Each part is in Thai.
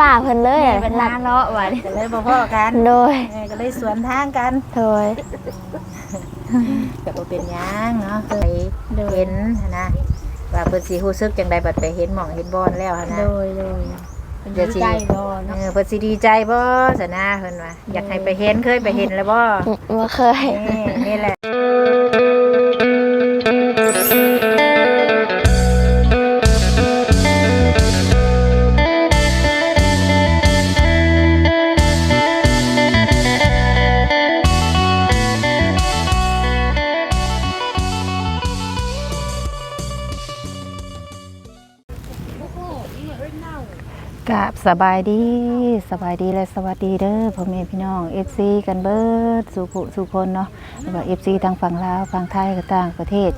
ป่าเพิ่นเลยแม่อะเป็นนันาดเลาะว่ะนี่ก็เลยบ่พอกันโดยแม่ก็เลยสวนทางกันโดยก็บ่เป็นหยังเนาะเคยเห็นหั้นนะว่าเพิ่นสิรู้สึกจังใดบัดไปเห็นหม่องเห็นบอนแล้วหั้นนะโดยโดยเป็นเดี๋ยวสิใจบ่เอเนาะอเพิ่นสิดีใจบ่ซะนะเพิ่นว่าอยากให้ไปเห็นเคยไปเห็นแล้วบ่บ่เคยนี่นี่แหละ กับสบายดีสบายดีและสวัสดีเด้อพ่อแม่พี่น้อง FC กันเบิดสุขสุคนเนาะแล้วก็ FC ทางฝั่งลาวฝั่งไทยก็ต่างประเทศ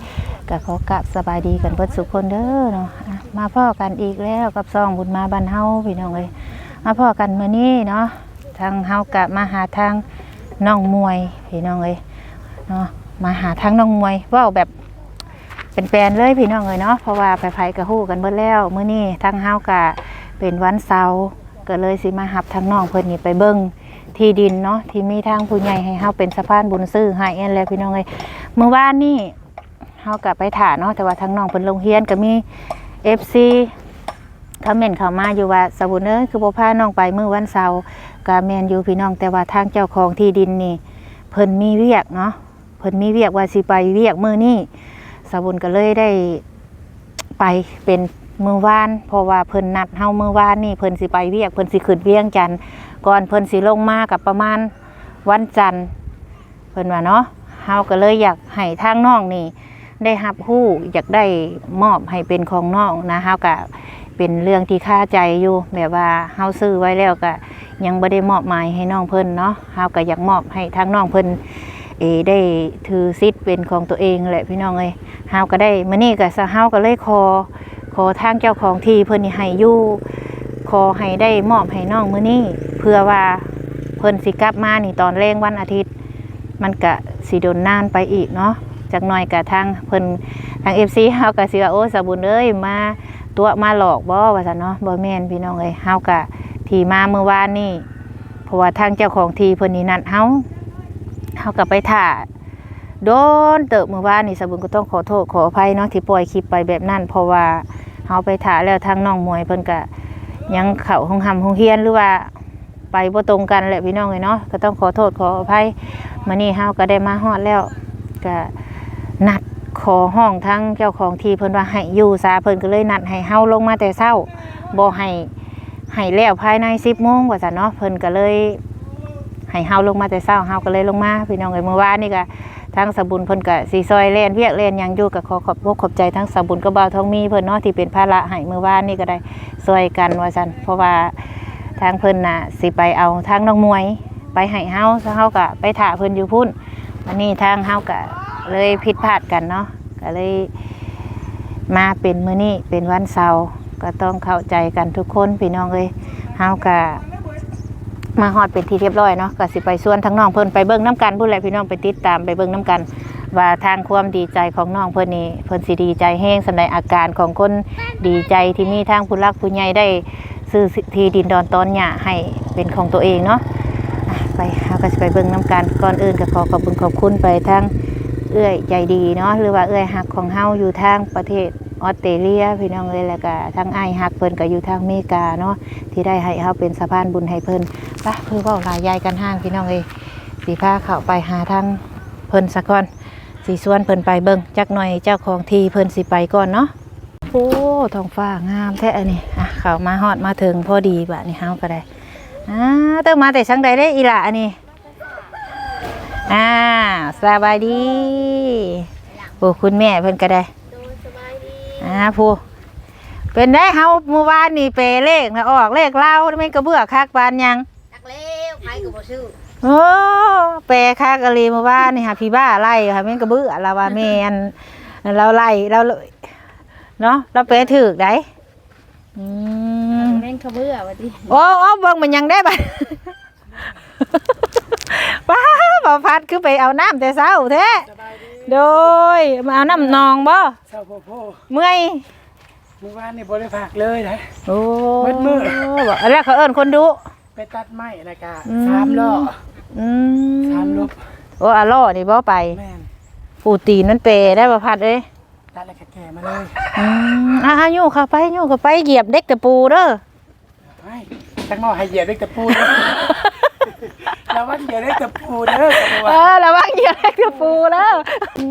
ก็ขอกราบสบายดีกันเบิดสุคนเด้อเนาะมาพ่อกันอีกแล้วกับซองบุญมาบ้านเฮาพี่น้องเอ้ยมาพ่อกันมื้อนี้เนาะทางเฮากะมาหาทางน้องมวยพี่น้องเอ้ยเนาะมาหาทางน้องมวยว้าแบบเป็นแฟนเลยพี่น้องเลยเนาะเพราะว่าไผๆก็ฮู้กันเบิดแล้วเมื้อนี้ทางเฮากะ เป็นวันเสาร์ก็เลยสิมาหับทางน้องเพิ่นนี่ไปเบิ่งที่ดินเนาะที่มีทางผู้ใหญ่ให้เฮาเป็นสะพานบุญซื้อให้อันแล้วพี่น้องเลยเมื่อวานนี่เฮากะไปถ่าเนาะแต่ว่าทางน้องเพิ่นลงเรียนก็มี FC คอมเมนต์เข้ามาอยู่ว่าสบุญเอ้ยคือบ่พาน้องไปเมื้อวันเสาร์ก็แม่นอยู่พี่น้องแต่ว่าทางเจ้าของที่ดินนี่เพิ่นมีเวียกเนาะเพิ่นมีเวียกว่าสิไปเวียกมื้อนี้สบุญก็เลยได้ไปเป็น มือวานเพราะว่าเพิ่นนัดเฮามือวานนี่เพิ่นสิไปเวียกเพิ่นสิขึ้นเวียงจันทน์ก่อนเพิ่นสิลงมากับประมาณวันจันทร์เพิ่นว่าเนาะเฮาก็เลยอยากให้ทางน้องนี่ ได้รับรู้อยากได้มอบให้เป็นของน้องนะเฮาก็เป็นเรื่องที่ค่าใจอยู่แบบว่าเฮาซื้อไว้แล้วก็ยังบ่ได้มอบหมายให้น้องเพิ่นเนาะเฮาก็อยากมอบให้ทางน้องเพิ่นเอได้ถือสิทธิ์เป็นของตัวเองแหละพี่น้องเอ้ยเฮาก็ได้มื้อนี้ก็เฮาก็เลยขอ อทางเจ้าของที่เพิ่นนี่ให้อยู่ขอให้ได้มอบให้น้องมื้อนี้เพื่อว่าเพิ่นสิกลับมานี่ตอนแรงวันอาทิตย์ มันก็สิโดนนานไปอีกเนาะจักหน่อยก็ทางเพิ่นทาง FC เฮาก็สิว่าโอ้สบุญเอ้ยมาตัวมาหลอกบ่ว่าซั่นเนาะบ่แม่นพี่น้องเอ้ยเฮาก็ที่มาเมื่อวานนี่เพราะว่าทางเจ้าของที่เพิ่นนี่นัดเฮาเฮาก็ไปถ่าโดนเติบมือวานนี่สบุญก็ต้องขอโทษขออภัยเนาะที่ปล่อยคลิปไปแบบนั้นเพราะว่า เฮาไปถาแล้วทางน้องมวยเพิ่นก็ยังเข่าห้องหำห้องเฮียนหรือว่าไปบ่ตรงกันแหละพี่น้องเลยเนาะก็ต้องขอโทษขออภัยมื้อนี้เฮาก็ได้มาฮอดแล้วก็นัดขอห้องทั้งเจ้าของที่เพิ่นว่าให้อยู่ซาเพิ่นก็เลยนัดให้เฮาลงมาแต่เช้าบ่ให้ให้แล้วภายใน10โมงกว่าซั่นเนาะเพิ่นก็เลยให้เฮาลงมาแต่เช้าเฮาก็เลยลงมาพี่น้องเอ้ยเมื่อวานนี่ก็ ทั้งสบุญเพิ่นก็สีซอยเล่นเวียกเล่นยังอยู่ก็ขอขอบอกขอบใจทั้งสบุญกับบ่าวทองมีเพิ่นเนาะที่เป็นภาระให้มือวานนี่ก็ได้ซอยกันว่าซั่นเพราะว่าทางเพิ่นน่ะสิไปเอาทางน้องมวย ไปให้เฮาซะเฮาก็ไปถ่าเพิ่นอยู่พุ่นอันนี้ทางเฮาก็เลยผิดพลาดกันเนาะก็เลยมาเป็นมื้อนี้เป็นวันเสาร์ก็ต้องเข้าใจกันทุกคนพี่น้องเอ้ยเฮาก็ มาฮอดเป็นที่เรียบร้อยเนาะก็สิไปส่วนทั้งน้องเพิ่นไปเบิ่งน้ำกันพูดแหละพี่น้องไปติดตามไปเบิ่งน้ำกัน ว่าทางความดีใจของน้องเพิ่นนี่เพิ่นสิดีใจแห้งสำหรับอาการของคนดีใจที่มีทางผู้รักผู้ใหญ่ได้ซื้อที่ดินดอนตอนหญ้าให้เป็นของตัวเองเนาะอะไปเฮาก็สิไปเบิ่งน้ำกันก่อนอื่นก็ขอขอบคุณขอบคุณไปทางเอื้อยใจดีเนาะหรือว่าเอื้อยฮักของเฮาอยู่ทางประเทศ ออสเตรเลียพี่น้องเอ้ยแล้วก็ทางไอ้ฮักเพิ่นก็อยู่ทางเมกาเนาะที่ได้ให้เฮาเป็นสะพานบุญให้เพิ่นปะเพื่อเว่าลายยายกันห้างพี่น้องเอ้ยสีผ้าเข้าไปหาทางเพิ่นสักก่อนสีส่วนเพิ่นไปเบิ่งจักหน่อยเจ้าของทีเพิ่นสิไปก่อนเนาะโอ้ท้องฟ้างามแท้อันนี้อะเข้ามาฮอดมาถึงพอดีบะนี่เฮาก็ได้อ่าเติมมาแต่ชังใดได้อีหละอันนี้อ่าสบายดีโอ้คุณแม่เพิ่นก็ได้ อ่าผู้เป็นได้เฮาเมื่อวานนี่เปเลขนะออกเลขเล่าไม่นกระเบื้อคักบานยังจักแล้วใครก็บ่ซื้อโอ้แปรคากะลีมาว่านี่ค่ะพี่บ้าไล่ค่ะแม่นกระเบื้อเราว่าแม่นเราไล่เราเนาะเราแปรถือกได้อืมแม่นเขาเบื่อว่าติโอ้โอ้เบิ่งมันยังได้บัดว้าบ่พัดคือไปเอาน้ำแต่เช้าแท้ โดยมาเอาน้ำนองบ่เช้าพ่อพ่อเมื่อยเมื่อวานนี่บ่ได้ฝากเลยนะ โอ้เบิดมื้อบอกแล้วเขาเอิ้นคนดุ ไปตัดไม้แล้วก็อืม สามล้ออืมสามลบโอ้อาล่อนี่บ่ไป แม่นปูตีนมันเปได้บ่พัดเอ้ยตัดแล้วก็แก่มาเลยอืมอะๆอยู่เข้าไปอยู่เข้าไปเหยียบเด็กตะปูเด้อ ไอ้ตั้งหม้อให้เหยียบด้วยตะปูเด้อ แล้วว่าเยียบด้วยตะปูเด้อก็บเอว่าอระวังเหยียบเด็กตะปูแล้วอื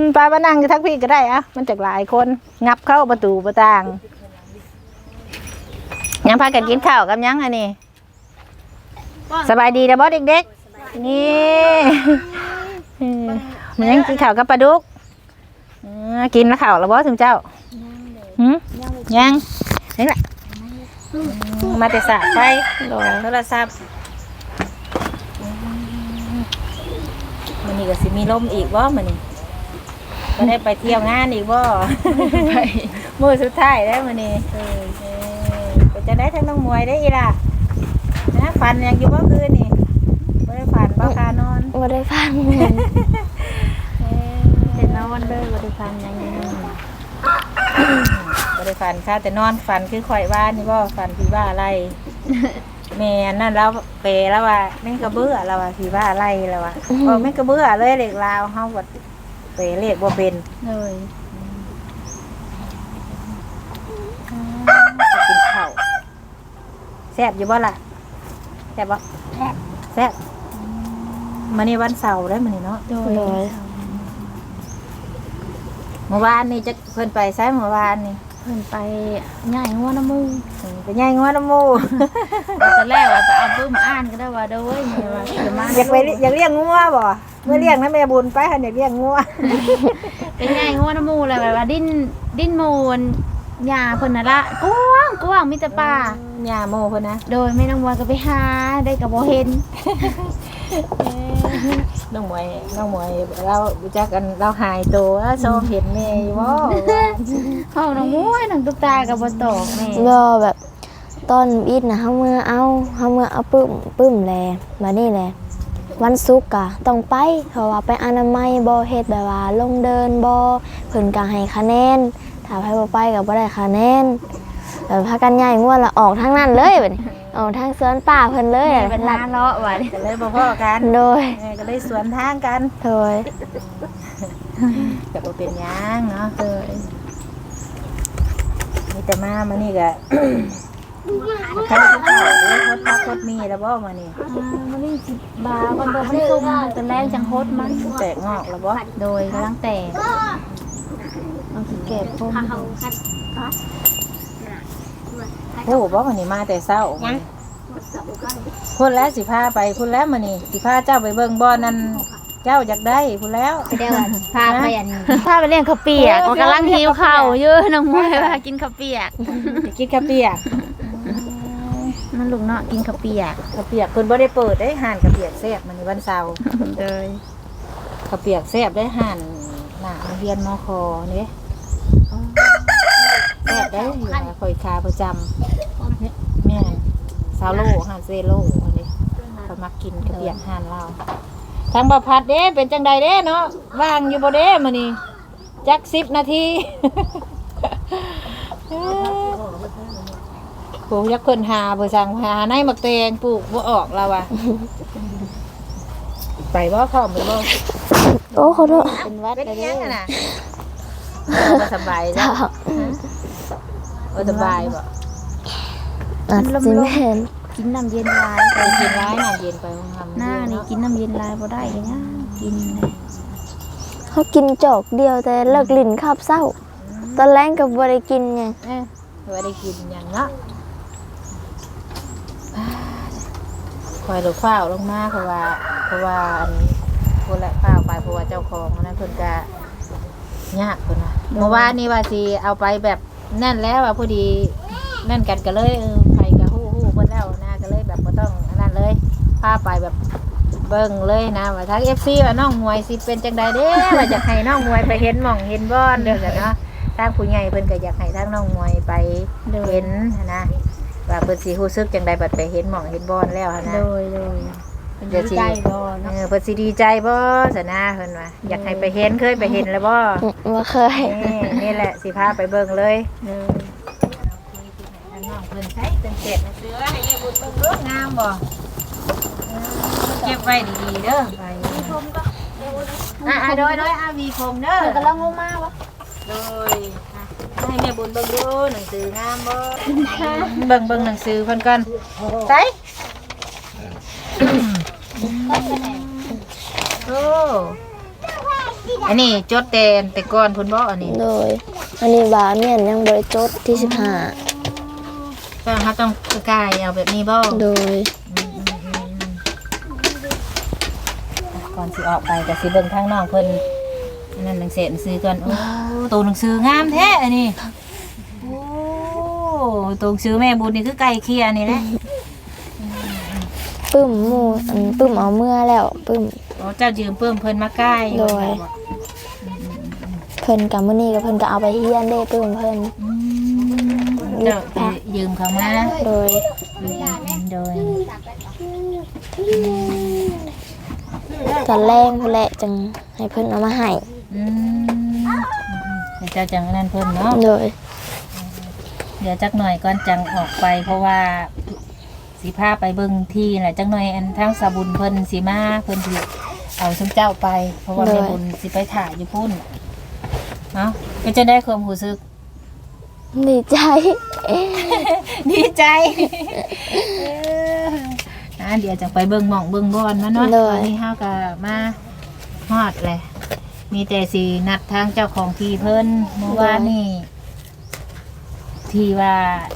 มไปมานั่งอยู่ทักพี่ก็ได้อะมันจากหลายคน งับเข้าประตูประต่างยังพากันกินข้าวกับยังอันนี้สบายดีนะบอสเด็กๆนี่เออมันยังกินข้าวกับปลาดุกเออกินแล้วข้าวแล้วบอสถึงเจ้าหืมยังนี่แหละอืมมาแต่สระใช่โทรศัพท์ นนี่ก็สิมีลมอีกบ่มันนี่ก็ได้ไปเที่ยวงานอีกบ่ไปมือสุดท้ายแล้วมันนี่เออเออก็จะได้ทั้งน้องมวยได้อีล่ะนะฝันยังอยู่บ่คืนนี่บ่ได้ฝันบ่คานอนบ่ได้ฟังเออแต่นอนเด้อบ่ได้ฝันหยังอยู่นั่นบ่ได้ฝันค่ะแต่นอนฝันคือข่อยว่านี่บ่ฝันพี่ว่าอะไร แม่นั่นแล้วเปรแล้วว่าแม่งกระเบื้อแล้วว่าพี่ว่าอะไรแล้วว่าเออแม่งกระเบื้อเลยเล็กลาวเฮาบ่เปรเลขบ่เป็นเลยจะกินข้าวแซ่บอยู่บ่ล่ะแซ่บบ่แซ่บแซ่บมื้อนี้วันเสาร์ได้อมื้อนี้เนาะโดโดยยเมื่อวานนี่จะเพิ่นไปไสเมื่อวานนี่เพิ่นไปง่ายหัวน้ำมูกเพิ่นไปย่างงัวน้ำหมูตอนแรกว่าจะเอาปื้มอ่านก็ได้ว่าโดยแม่ว่าจะมาอยากไปอยากเลี้ยงงัวบ่เมื่อเลี้ยงนะแม่บุญไปหันอยากเลี้ยงงัวไปง่ายหัวน้ำมูกเลยแบบว่าดิ้นดิ้นมูนหญ้าเพิ่นน่ะละกว้างกว้างมีแต่ป่าหญ้าโมเพิ่นนะโดยแม่น้องมวยก็ไปหาได้ก็บ่เห็น น้องหมวยน้องหมวยเรารู้จักกันเราหายตัวแล้วชมเห็นแม่อยู่บ่เฮาน้องมวยน้องตุ๊กตาก็บ่ตอกแม่บ่แบบตอนอีดนะเฮาเมื่อเอาเฮาเมื่อเอาปึ้มปึ้มแลบัดนี้แหละวันศุกร์ก็ต้องไปเพราะว่าไปอนามัยบ่เฮ็ดแบบว่าลงเดินบ่เพิ่นก็ให้คะแนนถ้าใครบ่ไปก็บ่ได้คะแนนแบบพากันย้ายงวดละออกทางนั้นเลยบัดนี้ ออกทางสวนป่าเพิ่นเลยแม่เป็นล้านเลาะว่าก็เลยบ่พอกันโดยแม่ก็เลยสวนทางกันโดยก็บ่เป็นหยังเนาะเออมีแต่มามานี่ก็ใครจะเข้าเด้อโคตรพักโคตรมีแล้วบ่มานี่มันนี่สิบามันบ่มันซุ่มมันตอนแรกจังโคตรมันแตกงอกแล้วบ่โดยกำลังแตกเอาสิเก็บพวกโอ้บ่มานี่มาแต่เช้าพุ่นแล้วสิพาไปพุ่นแล้วมานี่สิพาเจ้าไปเบิ่งบ่อนนั่นเจ้าอยากได้พุ่นแล้วเดี๋ยวพาไปอันพาไปเลี้ยงข้าวเปียกมันกำลังหิวข้าวอยู่น้องมวยว่ากินข้าวเปียกสิกินข้าวเปียกมันลูกเนาะกินข้าวเปียกข้าวเปียกเพิ่นบ่ได้เปิดได้ห่านข้าวเปียกแซ่บมื้อนี้วันเสาร์เลยข้าวเปียกแซ่บได้ห่านหน้าโรงเรียนมคนี่แซ่ บได้อยู่นะคอยคาประจำนี่แม่นซาโลห่านเซโลอันนี้เขามักกินข้าวเปียกห่านเราทางบ่พัดเด้เป็นจังใดเด้เนาะว่างอยู่บ่เด้มื้อนี้จัก10นาทีปลูกยักษ์เพิ่นหาเพิ่นสั่งหาในมักแตงปลูกบ่ออกแล้วว่ะไปบ่พร้อมไปบ่โอ้ขอโทษเป็นวัดเป็นยังไงน่ะบ่สบายจ้ะ เจ้าบ่สบายบ่อาจสิแม่นกินน้ำเย็นลายไปกินร้ายน้ำเย็นไปห้องทำหน้านี่กินน้ำเย็นลายบ่ได้กันนะกินเลยเขากินจอกเดียวแต่เลิกลิ้นคาบเศร้า ตอนแรกก็บ่ได้กินหยังเอ้ยบ่ได้กินหยังเนาะคอยลูกฟ้าวลงมาเพราะว่าเพราะว่าอันคนละฟ้าวไปเพราะว่าเจ้าของอันนั้นเพิ่นก็ยากเพิ่นน่ะเมื่อวานนี้ว่าสิเอาไปแบบ นั่นแล้วว่าพอดีนั่นกันก็เลยเออไปก็ฮู้ฮู้เพิ่นแล้วนะก็เลยแบบบ่ต้องอันนั้นเลยพาไปแบบเบิ่งเลยนะว่าทาง FC ว่าน้องมวยสิเป็นจังใดเด้ว่าอยากให้น้องมวยไปเห็นหม่องเห็นบ่อนเด้อกันเนาะทางผู้ใหญ่เพิ่นก็อยากให้ทางน้องมวยไปเห็นนนะว่าเพิ่นสิรู้สึกจังใดบัดไปเห็นหม่องเห็นบ่อนแล้วนนะโดยโดย เป็นเดี๋ยวสิใจบ่เอเนาะอเพิ่นสิดีใจบ่ซะนะเพิ่นว่าอยากให้ไปเห็นเคยไปเห็นแล้วบ่บ่เคยนี่นี่แหละสิพาไปเบิ่งเลยเลยเพิ่นใช้เป็นเศษหนังสือให้แม่บุญเบิ่งเด้องามบ่เออเก็บไว้ดีๆเด้อไปอะอะโดยโดยอะมีผมเด้อกำลังงงมากวะโดยอะให้แม่บุญเบิ่งดูหนังสืองามบ่เบิ่งเบิ่งหนังสือเพิ่นก่อนใส่ โอ้อันนี้จดแต่แต่ก่อนเพิ่นบ่อันนี้โดย อันนี้บาเมียนยังบริจดที่สิบห้าก็เขาต้องกายเอาแบบนี้บ่โดยก่อนสิออกไปก็สิเบิ่งทางน้องเพิ่นอันนั่นหนังสือหนังสือก่อนโอ้ตัวหนังสืองามแท้อันนี้โอ้ตัวหนังสือแม่บุญนี่คือไก่เคียนี่แหละ ปึ้มหมูอันปึ้มเอาเมื่อแล้วปึ้มโอ้เจ้ายืมเพิ่มเพิ่นมาใกล้โดย เพิ่นกับมื้อนี้กับเพิ่นก็เอาไปเฮียนได้ปึ้มเพิ่น อืมเจ้าไปยืมเขามาโดยโดยตอนแรกเพิ่นแหละจังให้เพิ่นเอามาให้อืมเดี๋ยวเจ้าจังนั่นเพิ่นเนาะ โดย เดี๋ยวจักหน่อยก่อนจังออกไปเพราะว่า สิพาไปเบิ่งที่แหละจักหน่อยอันทางสาบุญเพิ่นสิมาเพิ่นสิเอาซุมเจ้าไป เพราะว่าแม่บุญสิไปถ่ายอยู่พุ่นเนาะเป็นจะได้ความรู้สึก ดีใจ ดีใจเอออะเดี๋ยวจะไปเบิ่งหม่องเบิ่งบอนมาเนาะเลยตอนนี้เฮาก็มาฮอดเลยมีแต่สีนัดทางเจ้าของที่เพิ่นเมื่อวานนี่ ที่ว่า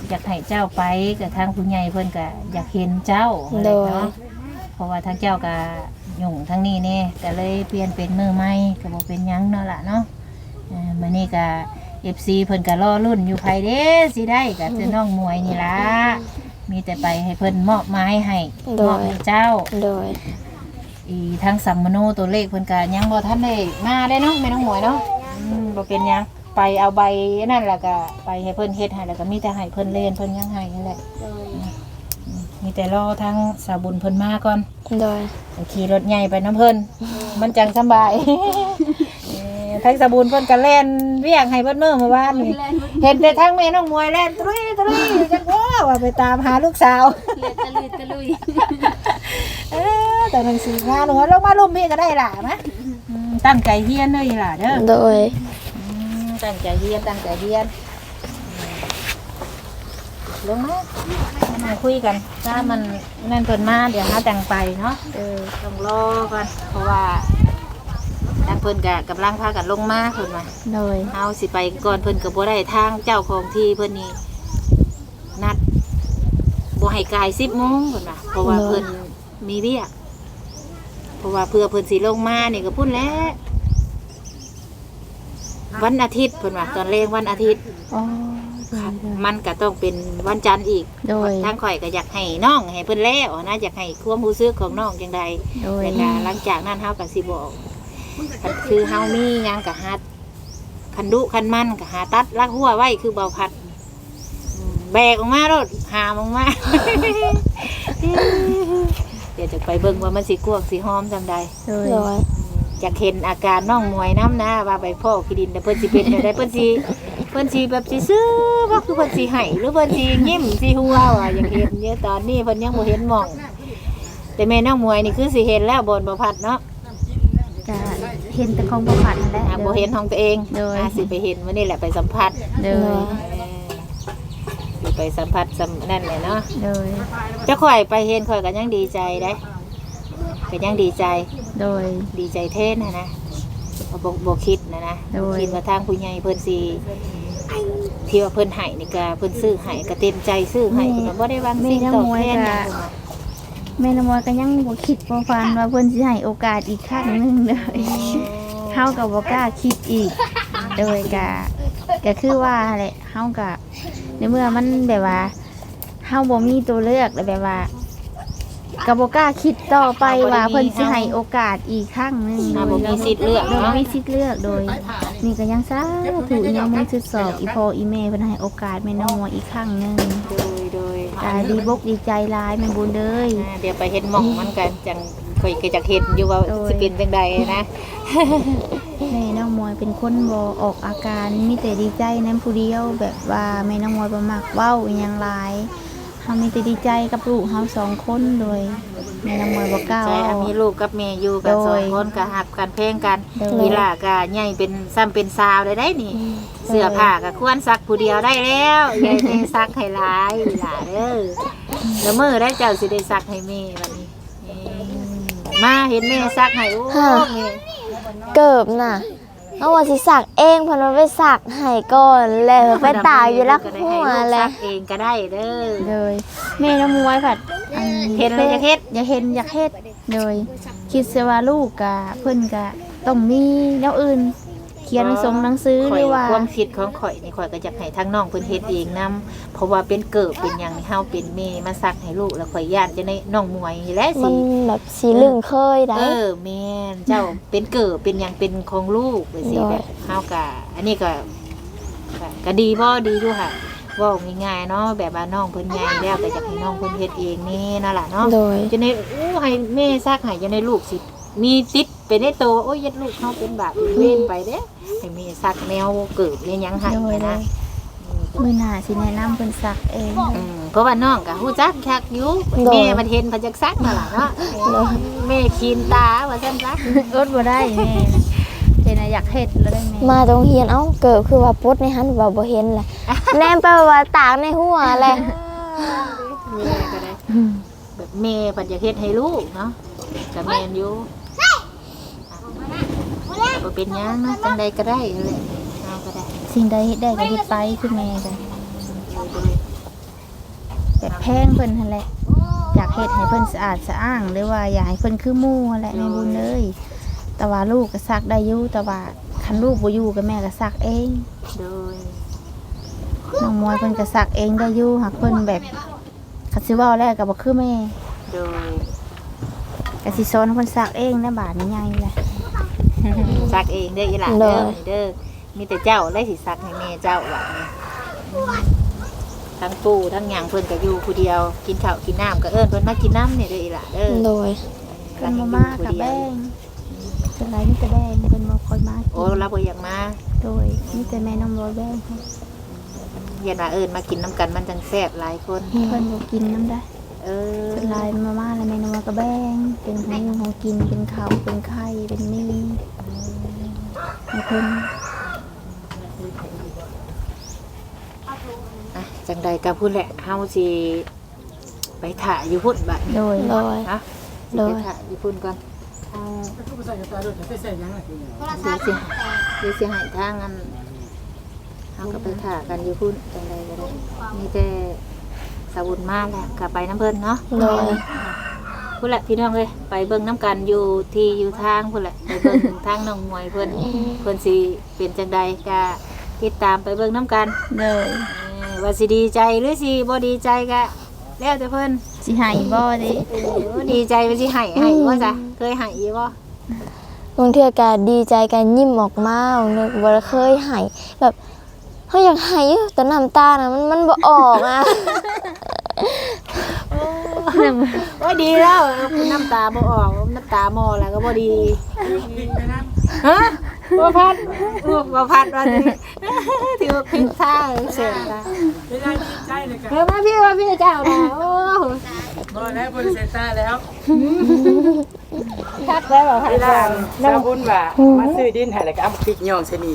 อยากให้เจ้าไปกับทางผู้ใหญ่เพิ่นก็อยากเห็นเจ้าอะไรโดยเนาะเพราะว่าทางเจ้าก็ยุ่งทางนี้เนี่ยก็เลยเปลี่ยนเป็นมือใหม่ก็บ่เป็นหยังเนาะล่ะเนาะเอ่อมื้อนี้ก็ FC เพิ่นก็รอรุ่นอยู่ไผเด้สิได้ก็จะน้องมวยนี่ล่ะมีแต่ไปให้เพิ่นมอบไม้ให้โดยมอบให้เจ้า โดย อีทั้งสัมมโนตัวเลขเพิ่นก็ยังบ่ทันได้มาได้เนาะแม่น้องหมวยเนาะอืมบ่เป็นหยัง ไปเอาใบนั่นแหละก็ไปให้เพิ่นเฮ็ดให้แล้วก็มีแต่ให้เพิ่นเล่นเพิ่นยังให้นั่นแหละอืมมีแต่รอทั้งสาวบุญเพิ่นมาก่อนโดยขี่รถใหญ่ไปน้ำเพิ่นมันจังสำบายเอ่อทั้งสาวบุญเพิ่นก็เล่นเวียงให้เพิ่นเมื่อเมื่อวานนี่เห็นแต่ทั้งแม่น้องมวยเล่นตรุยตรุยจักว่าว่าไปตามหาลูกสาวเลียตะลุยตะลุยเออแต่หนังสืองานหนูลงมาลุ่มพี่ก็ได้ล่ะมะอืมตั้งใจเฮียนเลยล่ะเด้อโดยอืม ตั้งใจเฮียนตั้งใจเฮียนอืมลงมามาคุยกัน ถ้ามันนั่นเพิ่นมาเดี๋ยวหาจังไปเนาะเออต้องรอก่อนเพราะว่าทางเพิ่นก็กำลังพากันลงมาเพิ่นมาโดยเฮาสิไปก่อนเพิ่นก็บ่ได้ทางเจ้าของที่เพิ่นนี่นัดบ่ให้กาย10โมงเพิ่นว่าเพราะว่าเพิ่นมีเวียกเพราะว่าเพื่อเพิ่นสิลงมานี่ก็พุ่นแหล้ว วันอาทิตย์เพิ่นว่าตอนเลงวันอาทิตย์อ๋อมันก็ต้องเป็นวันจันทร์อีกโดย ทางข่อยก็อยากให้น้องให้เพิ่นแล้วนะอยากให้ความรู้สึกของน้องจังใดโดยแล้วก็หลังจากนั้นเฮาก็สิบอกคันคือเฮามีหยังก็หาคันดุคันมันก็หาตัดลักหัวไว้คือเบาพัดอืมแบกออกมาโลดหามออกมา เดี๋ยวจะไปเบิ่งว่ามันสิกวกสิหอมจำใดโดย อยากเห็นอาการน้องมวยน้ำนะว่าไปพ่อขี้ดินแต่เพิ่นสิเป็นได้เพิ่นสิเพิ่นสิแบบสิซื้อว่าคือเพิ่นสิให้หรือเพิ่นสิยิ้มสิหัวว่าอยากเห็นเนี่ยตอนนี้เพิ่นยังบ่เห็นหม่อง แต่แม่น้องมวยนี่คือสิเห็นแล้วบนบ่พัดเนาะจะเห็นแต่ของบ่ผัดนั่นแหละอะบ่เห็นของตัวเองโดยอะสิไปเห็นวันนี้แหละไปสัมผัสโดโดยยสิไปสัมผัสสัมนั่นแหละเนาะโดยเจ้าข่อยไปเห็นข่อยก็ยังดีใจได้ก็ยังดีใจ โดย ดีใจเท่นนะนะบ่บ่คิดนะนะโดย คิดว่าทางผู้ใหญ่เพิ่นสิที่ว่าเพิ่นให้นี่ก็เพิ่นซื้อให้ก็เต็มใจซื้อให้เพิ่นก็บ่ได้หวางสิ่งตอบแทนหยังแม่นมวยก็ยังบ่คิดบ่ฝันว่าเพิ่นสิให้โอกาสอีกครั้งหนึงเลย เฮาก็บ่กล้าคิดอีก โดยก็ก็คือว่าแหละเฮาก็ในเมื่อมันแบบว่าเฮาบ่มีตัวเลือกแล้วแบบว่า ก็บ่กล้าคิดต่อไปว่าเพิ่นสิให้โอกาสอีกครั้งหนึงอ่าบ่มีสิทธิ์เลือกโดยเนาะมีสิทธิ์เลือกโดย นี่ก็ยังซาถูกยังไม่ทดสอบอีพออีเมเพิ่นให้โอกาสแม่น้องมวยอีกครั้งหนึงโดยโดยตาดีบกดีใจร้ายแม่บุญเด้ย อ่าเดี๋ยวไปเห็นหม่องมันกันจังข่อยก็จะเห็นอยู่ว่าโดย สิเป็นจังใดนะ แม่น้องมวยเป็นคนบ่ออกอาการมีแต่ดีใจนํผู้เดียวแบบว่าแม่น้องมวยบ่มักเว้าอีหยังหลาย เฮามีแต่ดีใจกับลูกเฮาสองคนโดยแม่น้องมวยบ่กล้าใจเว้าอะมีลูกกับแม่อยู่กันโดยสองคนก็หักกันเพลงกันโดยเวลาก็ใหญ่เป็นซ้ำเป็นสาวได้ได้นี่ เสื้อผ้าก็ควรซักผู้เดียวได้แล้วยายแม่ซักให้หลายหลาเด้อแล้วมื้อได้เจ้าสิได้ซักให้แม่บัดนี้เอ้ยมาเห็นแม่ซักให้โอ้ฮะแม่เกิบน่ะ เอาว่าสิสักเองเพนมันไปสักให้ก่อนแล้วไปตากอยู่ลักหัวแหแหละละเองก็ได้เด้อเลยแม่น้ำมวยผัดอันเห็นอะไรอยากเฮ็ดอยากเห็นอยากเฮ็ดเลยคิดเสียว่าลูกกะเพิ่นกะต้องมีแนวอื่นเขียนหนังสงหนังสือหข่อรืยอว่าความคิดของข่อยนี่ข่อยก็อยากให้ทั้งน้องเพิ่นเฮ็ดเองนํเพราะว่าเป็นเกิดเป็นหยังเฮาเป็นแม่มาซักให้ลูกแล้วข่อยย่านจะได้น้องมวยและมัสิ นแบบสีลึงเคยได้ เออแม่นเจ้าเป็นเกิดเป็นหยังเป็นของลูกเลยสิโดยแบบเฮากะอันนี้ก็ก็ก็ดีบ่ดีอยู่ค่ะเว่าง่ายๆเนาะแบบว่าน้องเพิ่นใหญ่แล้วก็อยากให้น้องเพิ่นเฮ็ดเองนี่นั่นล่ะเนาะโดยจะในอู้ให้แม่ซักให้จะในลูกสิ มีติดเป็นได้โตโอ้ยยัดลูกเขาเป็นบาปเป็นเว้นไปเด้ให้แม่ซักแนวเกิดเนี่ยยังให้โดยเลนะยมื้อหน้าสิแนะนำเพิ่นสักเองอืมเพราะว่าน้องก็ฮู้จักคักอยู่แม่มันเห็นเพันจักซักมาล่ะเนาะแม่คีนตาว่าซั่นซักอดบ่ได้แม่เจน่ะอยากเฮ็ดแล้วได้แม่มาตรงเฮียนเอ้าเกิบคือว่าปุ๊ดในหันว่าบ่เห็นแหละแนมไปว่าตากในหัวแหละแม่ก็ได้แบบแม่ปัญญาเฮ็ดให้ลูกเนาะก็แม่นอยู่ บ่เป็นหยังเนาะจังใดก็ได้นั่นแหละเอาก็ได้สิ่งใดเฮ็ดได้ก็เฮ็ดไปคือแม่จ้ะแบบแพงเพิ่นหั่นแหละอยากเฮ็ดให้เพิ่นสะอาดสะอ้างหรือว่าอยากให้เพิ่นคือหมู่นั่นแหละแม่บุญเลย แต่ว่าลูกก็ซักได้อยู่แต่ว่าคันลูกบ่อยู่ก็แม่ก็ซักเองโดยน้องมวยเพิ่นก็ซักเองได้อยู่หากเพิ่นแบบคันสิเว้าแล้วก็บ่คือแม่โดย ก็สิสอนให้เพิ่นซักเองนะบาดนี้ใหญ่แหละ ซักเองเด้ออีหล่าเด้อเด้อมีแต่เจ้าได้สิซักให้แม่เจ้าว่านี่ทั้งปู่ทั้งหยังเพิ่นก็อยู่ผู้เดียว กินข้าวกินน้ำก็เอิ้นเพิ่นมากินน้ำนี่เด้ออีหล่าเด้อโดยเพิ่นบ่มาก็แบ่งเพิ่นไรมีแต่แบ่งเพิ่นบ่ค่อยมากินโอ้เราบ่อยากมาโดยมีแต่แม่น้องบ่แบ่งให้อย่าว่าเอิ้นมากินน้ำกันมันจังแซ่บหลายคนเพิ่นบ่กินน้ำได้ เออเป็นลายมาม่าแล้วแม่น้องก็แบ่งเป็นของอยู่ของกินเป็นข้าวเป็นไข่เป็นมีให้เพิ่นอะจังใดก็พูดแหละเฮาสิไปถ่ายอยู่พุ่นบัดนี้โดยโดยนะสิโดยไปถ่ายอยู่พุ่นก่อนเอาผู้ใส่กระตาด้วยจะใส่ยังไงเดี๋ยวสิเดี๋ยวสิใหายทางอันเฮาก็ไปถ่ายกันอยู่พุ่นจังใดก็ได้มีแต่ สาวุนมาแหละก็ไปน้ำเพิ่นเนาะโดย พุ่นแหละพี่น้องเลยไปเบิ่งน้ำกันอยู่ที่อยู่ทางพุ่นแหละไปเบิ่ง ทางน้องมวยเพิ่นเพิ่นสิเป็นจังใดก็ติดตามไปเบิ่งน้ำกันโดยเออว่าสิดีใจหรือสิบ่ดีใจก็แล้วแต่เพิ่นสิให้บ่ดิเออดีใจไปสิให้ให้ว่าจ้ะเคยให้อยู่บ่บางเทื่อก็ดีใจกันยิ้มออกมานึกบ่เคยให้แบบ เฮาอยากให้อยู่แต่น้ำตาน่ะมันมันบ่ออกอะโอ้ยดีแล้วน้ำตาบ่ออกน้ำตาหมอแล้วก็บ่ดีลิงไปน้ฮะบ่พัดอ้วกบ่พัดว่าสิถือว่าผิดท่าเสียตาำไม่ได้ดีใจเลยกันเออมาพี่มาพี่เจ้านะโอ้ พอแล้วบริเซตาแล้วคักแล้วบ่พัดเวลาสาบุญว่ามาซื้อดินให้แล้วก็เอาพริกย่องเสนี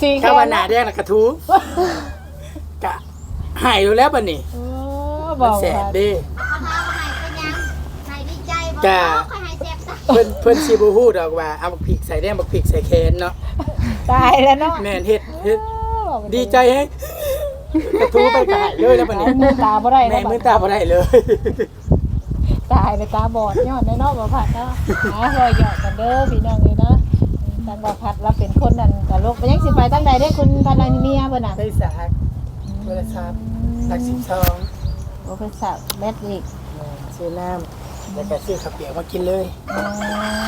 สี่ข้าวหน้าแดงแล้วกระทูกะหายรู้แล้วบัดนี้โอ้มับ่นแสบพัดเด้กะเพิ่นเพิ่นสิบ่ฮู้ดอกว่าเอาบักพริกใส่แดงบักพริกใส่แคนเนาะตายแล้วเนาะแม่นเฮ็ดเฮ็ด ดีใจแฮะ กระทูไปกะหายเลยแล้วบัดนี้มือตาบ่ได้แม่แล้วมือตาบ่ได้เลย ตายเลยตาบอดยอดในนอกบ่พัดเนาะหารอยหยอดกันเด้อพี่น้องเอ้ยเนาะทางบ่พัดรับเป็นคนนั่นกับโลกไปยังสิไปตั้งใดได้คุณพนันเมียเพิ่นน่ะได้สักเวลาซับสักสิบสองโอ้เพิ่นสับแมทอีกซื้อน้ำแล้วก็ซื้อข้าวเปียกมากินเลย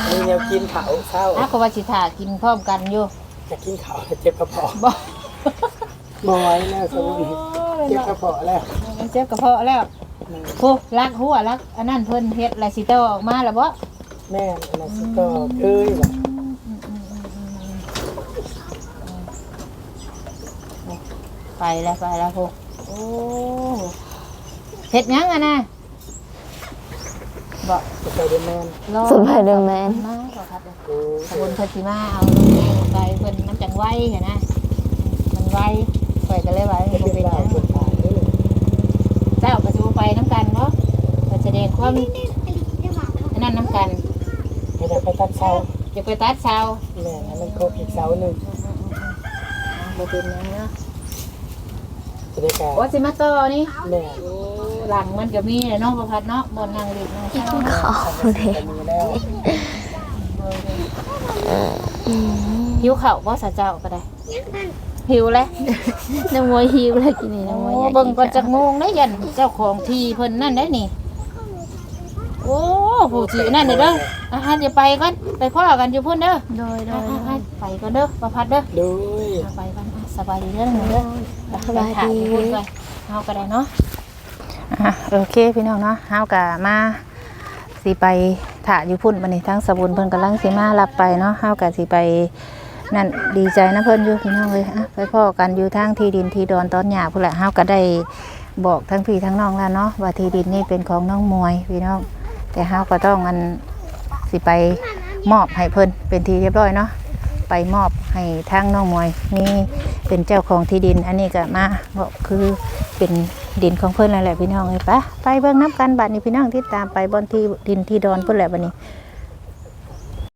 มีแนวกินเขาวเศร้าอะก็ว่าสิถ่ากินพร้อมกันอยู่จะกินเขาวแล้วเจ็บกระเพาะ บ่ไหแล้วสมุนเจ็บกระเพาะแล้วมันเจ็บกระเพาะแล้วโอ้รักหัวรักอันนั้นเพิ่นเฮ็ดไรสิโตออกมาแล้วบ่แม่ไนสิโตเอ้ยว่ไปแล้วไปแล้วพวกเห็ดยังอะนะบ่สไปเดีแมนรอสไปเดีแมนมาขอครับเด้อ โอ้บวนยเพิ่นสิมาเอาลงไปเพิ่นมันจังไวเห็นนะมันไว ข่อยก็เลยว่าไม่บ่เป็เป็นนหดาวยังคนตายเด้อเจ้าก็สิบ่ไปน้ำกันเนาะก็แสดงความอันนั้นน้ำกันให้ได้ไปตัดเสาจะไปตัดเช้าแม่ให้มันครบอีกเสาหนึ่งบ่เป็นหยังเนาะจะได้การโอ้สิมาต่อนี่แม่โอ้หลังมันก็มีแหละเนาะประพัดเนาะบ่นั่งเล่นนั่งเช้าเขาเลยจะมีแล้วหิวข้าวบ่สะเจ้าก็ได้ หิวแล้วน้ำมวยหิวแล้วกินนี่โอ้น้ำมวยอยากเบิ่งก่อนกิจะนงงได้ยันเจ้าของที่เพิ่นนั่นได้นี่ โอ้ผู้ที่นั่นเด้อเด้ออาหารจะไปก่อนไปพ่อกันอยู่พุ่นเด้อโดยโดอะยอะอะไปก่อนเด้อประพัดเด้อโดยเอาไปก่อนอะสบายดีเด้อหนูเด้อสบายดีไปถมพุ่นก่อนเฮาก็ได้เนาะอะโอเคพี่น้องเนาะเฮาก็มาสิไปถ่าอยู่พุ่นบัดนี้ทั้งสบุนเพิ่นกำลังสิมารับไปเนาะเฮาก็สิไป นั่นดีใจนะเพิ่นอยู่พี่น้องเลยอะไปพ่อกันอยู่ทางที่ดินที่ดอนตอนหญ้าพุ่นแหละเฮาก็ได้บอกทั้งพี่ทั้งน้องแล้วเนาะว่าที่ดินนี่เป็นของน้องมวยพี่น้อง แต่เฮาก็ต้องอันสิไปมอบให้เพิ่นเป็นทีเรียบร้อยเนาะไปมอบให้ทางน้องมวยนี่เป็นเจ้าของที่ดิน อันนี้ก็มาบอกคือเป็นดินของเพิ่นแล้วแหละพี่น้องเอ้ยไปไปเบิ่งน้ำกันบัดนี้พี่น้องที่ตามไปบนที่ดินที่ดอนเพิ่นแหละบัดนี้